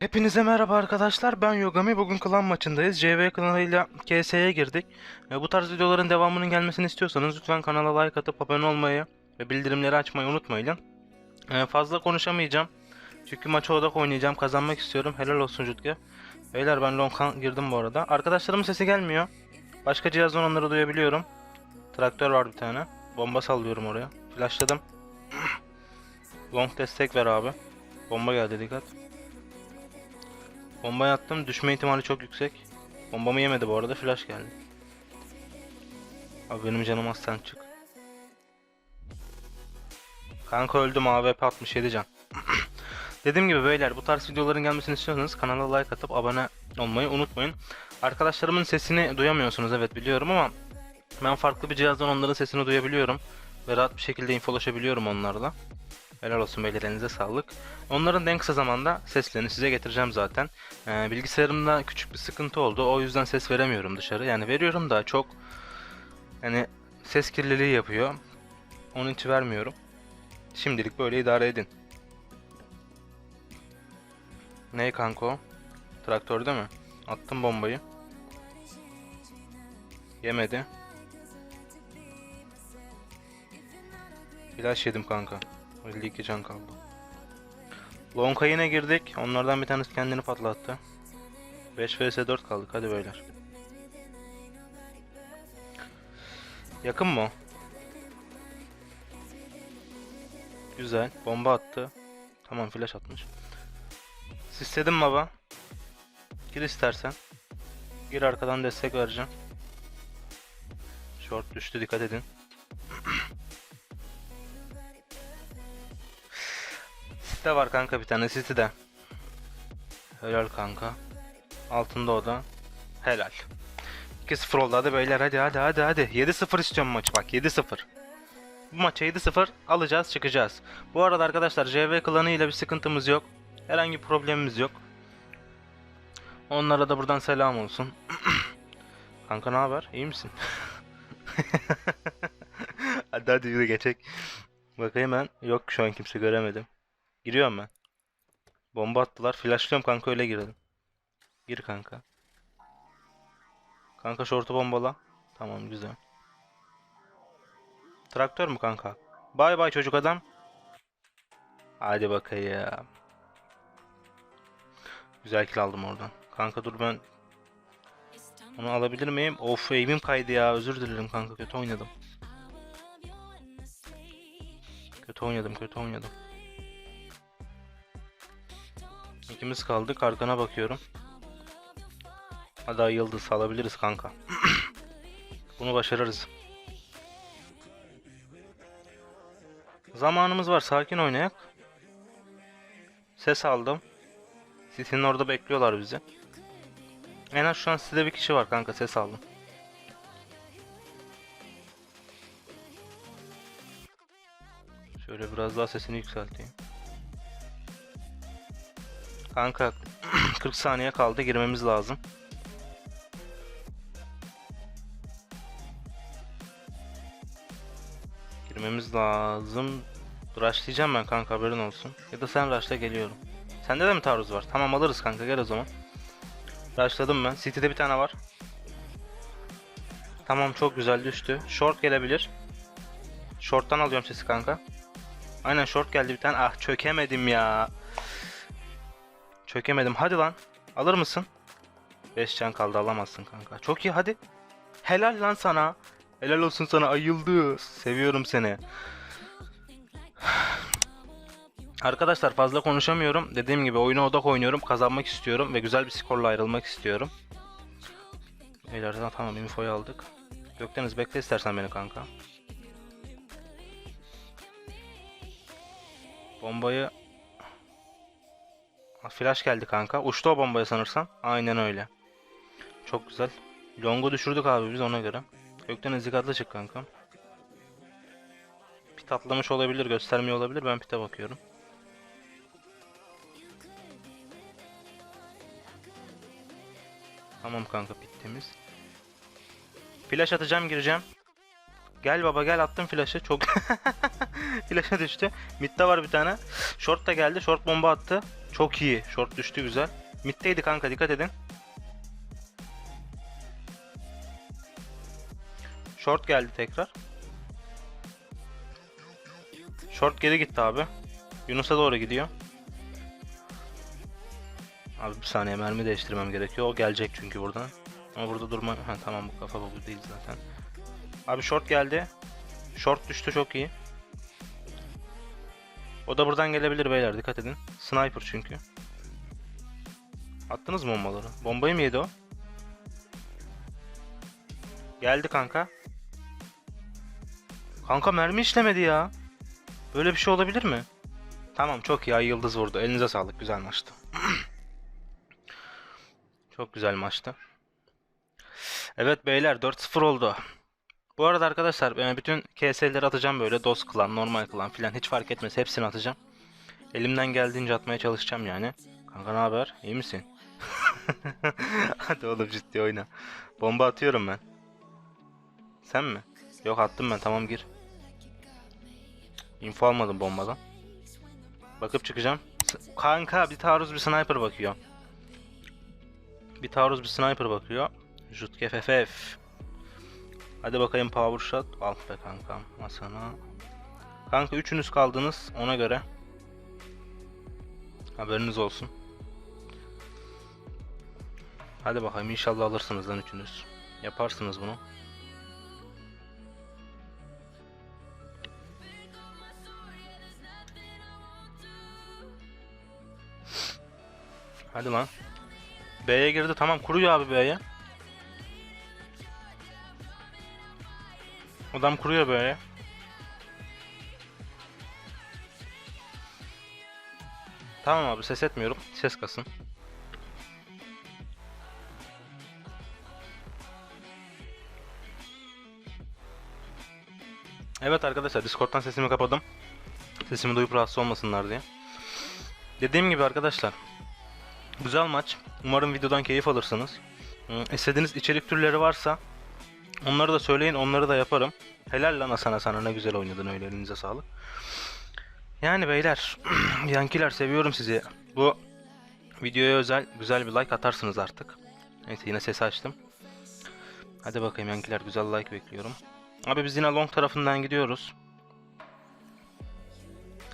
Hepinize merhaba arkadaşlar. Ben Yogami. Bugün klan maçındayız. JV kanalıyla KS'ye girdik. Ve bu tarz videoların devamının gelmesini istiyorsanız lütfen kanala like atıp abone olmayı ve bildirimleri açmayı unutmayın. Ee, Fazla konuşamayacağım. Çünkü maça odak oynayacağım. Kazanmak istiyorum. Helal olsun Jutke Beyler ben Longkan girdim bu arada. Arkadaşlarımın sesi gelmiyor. Başka cihazdan onları duyabiliyorum. Traktör var bir tane. Bomba sallıyorum oraya. Flashladım. Long destek ver abi. Bomba geldi dikkat Bombayı attım. Düşme ihtimali çok yüksek. Bombamı yemedi bu arada. Flash geldi. Abi benim canım sen çık. Kanka öldüm AWP 67 can. Dediğim gibi beyler bu tarz videoların gelmesini istiyorsanız kanala like atıp abone olmayı unutmayın. Arkadaşlarımın sesini duyamıyorsunuz evet biliyorum ama ben farklı bir cihazdan onların sesini duyabiliyorum. Ve rahat bir şekilde infolaşabiliyorum onlarla. Helal olsun beyler sağlık. Onların en kısa zamanda seslerini size getireceğim zaten. Ee, bilgisayarımda küçük bir sıkıntı oldu. O yüzden ses veremiyorum dışarı. Yani veriyorum da çok yani ses kirliliği yapıyor. Onun için vermiyorum. Şimdilik böyle idare edin. Ne kanko? Traktörde mi? Attım bombayı. Yemedi. Flash yedim kanka. 52 can kaldı. Long'a yine girdik. Onlardan bir tanesi kendini patlattı. 5 vs 4 kaldık. Hadi beyler. Yakın mı? Güzel. Bomba attı. Tamam flash atmış. Sisledim baba. Gir istersen. Gir arkadan destek vereceğim. Short düştü dikkat edin. Site var kanka bir tane City'de. Helal kanka. Altında o da. Helal. 2-0 oldu hadi beyler hadi hadi hadi hadi. 7-0 istiyorum maçı bak 7-0. Bu maça 7-0 alacağız çıkacağız. Bu arada arkadaşlar JV klanı ile bir sıkıntımız yok. Herhangi problemimiz yok. Onlara da buradan selam olsun. kanka ne haber? İyi misin? hadi hadi yürü geçek. Bakayım ben. Yok şu an kimse göremedim. Giriyorum ben. Bomba attılar. Flashlıyorum kanka öyle girelim. Gir kanka. Kanka şortu bombala. Tamam güzel. Traktör mü kanka? Bay bay çocuk adam. Hadi bakayım. Güzel kill aldım oradan. Kanka dur ben onu alabilir miyim? Of aim'im kaydı ya. Özür dilerim kanka. Kötü oynadım. Kötü oynadım, kötü oynadım. İkimiz kaldık. Arkana bakıyorum. Hadi yıldız alabiliriz kanka. Bunu başarırız. Zamanımız var. Sakin oynayak. Ses aldım. City'nin orada bekliyorlar bizi. En az şu an sizde bir kişi var kanka. Ses aldım. Şöyle biraz daha sesini yükselteyim. Kanka 40 saniye kaldı girmemiz lazım. Girmemiz lazım. Rushlayacağım ben kanka haberin olsun. Ya da sen rushla geliyorum. Sende de mi taarruz var? Tamam alırız kanka gel o zaman. Rushladım ben. City'de bir tane var. Tamam çok güzel düştü. Short gelebilir. Short'tan alıyorum sesi kanka. Aynen short geldi bir tane. Ah çökemedim ya. Çökemedim. Hadi lan. Alır mısın? 5 can kaldı alamazsın kanka. Çok iyi hadi. Helal lan sana. Helal olsun sana ayıldı. Seviyorum seni. Arkadaşlar fazla konuşamıyorum. Dediğim gibi oyuna odak oynuyorum. Kazanmak istiyorum ve güzel bir skorla ayrılmak istiyorum. İleriden tamam infoyu aldık. Gökdeniz bekle istersen beni kanka. Bombayı Flash geldi kanka. Uçtu o bombaya sanırsam. Aynen öyle. Çok güzel. Long'u düşürdük abi biz ona göre. Gökten izikatlı çık kanka. Pit atlamış olabilir, göstermiyor olabilir. Ben pite bakıyorum. Tamam kanka pit temiz. Flash atacağım gireceğim. Gel baba gel attım flash'ı çok Flash'a düştü. Mid'de var bir tane. Short da geldi. Short bomba attı. Çok iyi. Short düştü güzel. Mid'deydi kanka dikkat edin. Short geldi tekrar. Short geri gitti abi. Yunus'a doğru gidiyor. Abi bir saniye mermi değiştirmem gerekiyor. O gelecek çünkü buradan. Ama burada durma. Ha, tamam bu kafa bu değil zaten. Abi short geldi. Short düştü çok iyi. O da buradan gelebilir beyler dikkat edin. Sniper çünkü. Attınız mı bombaları? Bombayı mı yedi o? Geldi kanka. Kanka mermi işlemedi ya. Böyle bir şey olabilir mi? Tamam çok iyi. Ay yıldız vurdu. Elinize sağlık. Güzel maçtı. çok güzel maçtı. Evet beyler 4-0 oldu. Bu arada arkadaşlar ben bütün KS'leri atacağım böyle. DOS klan, normal klan filan hiç fark etmez. Hepsini atacağım. Elimden geldiğince atmaya çalışacağım yani. Kanka ne haber? İyi misin? Hadi oğlum ciddi oyna. Bomba atıyorum ben. Sen mi? Yok attım ben tamam gir. Info almadım bombadan. Bakıp çıkacağım. Kanka bir taarruz bir sniper bakıyor. Bir taarruz bir sniper bakıyor. Jutke FFF. Hadi bakayım power shot. Al be kankam. Masana. Kanka üçünüz kaldınız ona göre. Haberiniz olsun. Hadi bakayım inşallah alırsınız lan üçünüz. Yaparsınız bunu. Hadi lan. B'ye girdi tamam kuruyor abi B'ye. Adam kuruyor B'ye. Tamam abi ses etmiyorum. Ses kasın. Evet arkadaşlar Discord'dan sesimi kapadım. Sesimi duyup rahatsız olmasınlar diye. Dediğim gibi arkadaşlar Güzel maç. Umarım videodan keyif alırsınız. Hı, İstediğiniz içerik türleri varsa onları da söyleyin, onları da yaparım. Helal lan Hasan sana ne güzel oynadın öyle elinize sağlık. Yani beyler, yankiler seviyorum sizi. Bu videoya özel güzel bir like atarsınız artık. Neyse yine ses açtım. Hadi bakayım yankiler güzel like bekliyorum. Abi biz yine long tarafından gidiyoruz.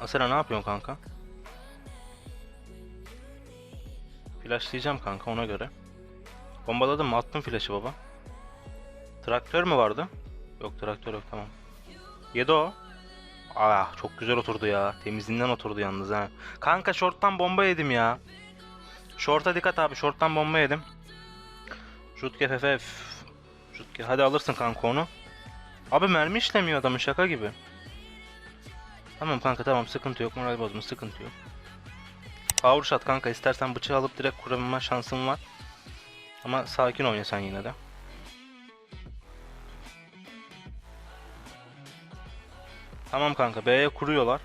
Asena ne yapıyorsun kanka? Flashlayacağım kanka ona göre. Bombaladım mı? Attım flash'ı baba. Traktör mü vardı? Yok traktör yok tamam. Yedi o. Ah çok güzel oturdu ya. Temizliğinden oturdu yalnız ha. Kanka short'tan bomba yedim ya. Short'a dikkat abi. Short'tan bomba yedim. Jutke FF. Jutke hadi alırsın kanka onu. Abi mermi işlemiyor adamın şaka gibi. Tamam kanka tamam sıkıntı yok. Moral bozma sıkıntı yok. Power shot kanka istersen bıçağı alıp direkt kurabilme şansın var. Ama sakin oyna sen yine de. Tamam kanka B'ye kuruyorlar.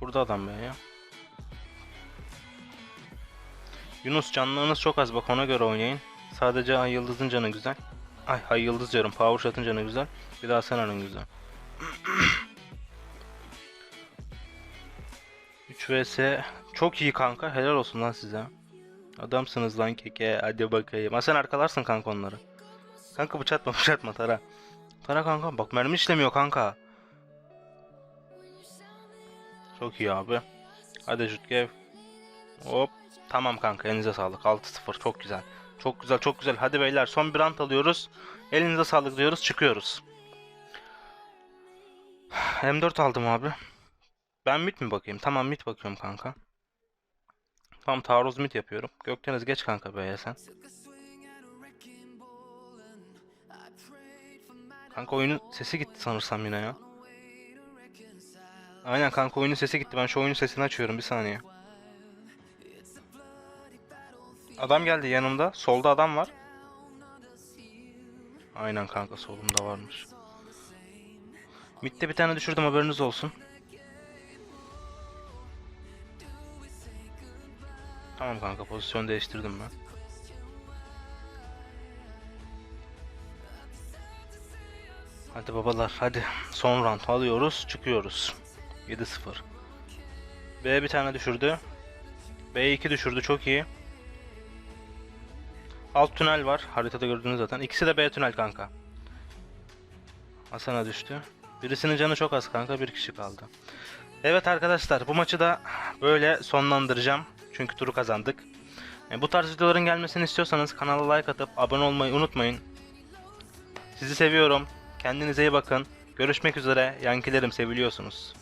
Kurdu adam B'ye. Yunus canlarınız çok az bak ona göre oynayın. Sadece Ay Yıldız'ın canı güzel. Ay Ay Yıldız diyorum Power Shot'ın canı güzel. Bir daha Sena'nın güzel. 3 vs çok iyi kanka helal olsun lan size. Adamsınız lan keke hadi bakayım. Ha sen arkalarsın kanka onları. Kanka bıçatma bıçatma tara. Tara kanka bak mermi işlemiyor kanka. Çok iyi abi. Hadi Jutgev. Hop. Tamam kanka elinize sağlık. 6-0 çok güzel. Çok güzel çok güzel. Hadi beyler son bir rant alıyoruz. Elinize sağlık diyoruz çıkıyoruz. M4 aldım abi. Ben mid mi bakayım? Tamam mid bakıyorum kanka. Tamam taarruz mid yapıyorum. Gökdeniz geç kanka B'ye sen. Kanka oyunun sesi gitti sanırsam yine ya. Aynen kanka oyunun sesi gitti. Ben şu oyunun sesini açıyorum bir saniye. Adam geldi yanımda. Solda adam var. Aynen kanka solumda varmış. Mid'de bir tane düşürdüm haberiniz olsun. Tamam kanka pozisyon değiştirdim ben. Hadi babalar hadi. Son round alıyoruz çıkıyoruz. 7-0. B bir tane düşürdü. B2 düşürdü çok iyi. Alt tünel var. Haritada gördüğünüz zaten. İkisi de B tünel kanka. Hasan'a düştü. Birisinin canı çok az kanka. Bir kişi kaldı. Evet arkadaşlar bu maçı da böyle sonlandıracağım. Çünkü turu kazandık. E, bu tarz videoların gelmesini istiyorsanız kanala like atıp abone olmayı unutmayın. Sizi seviyorum. Kendinize iyi bakın. Görüşmek üzere. Yankilerim seviliyorsunuz.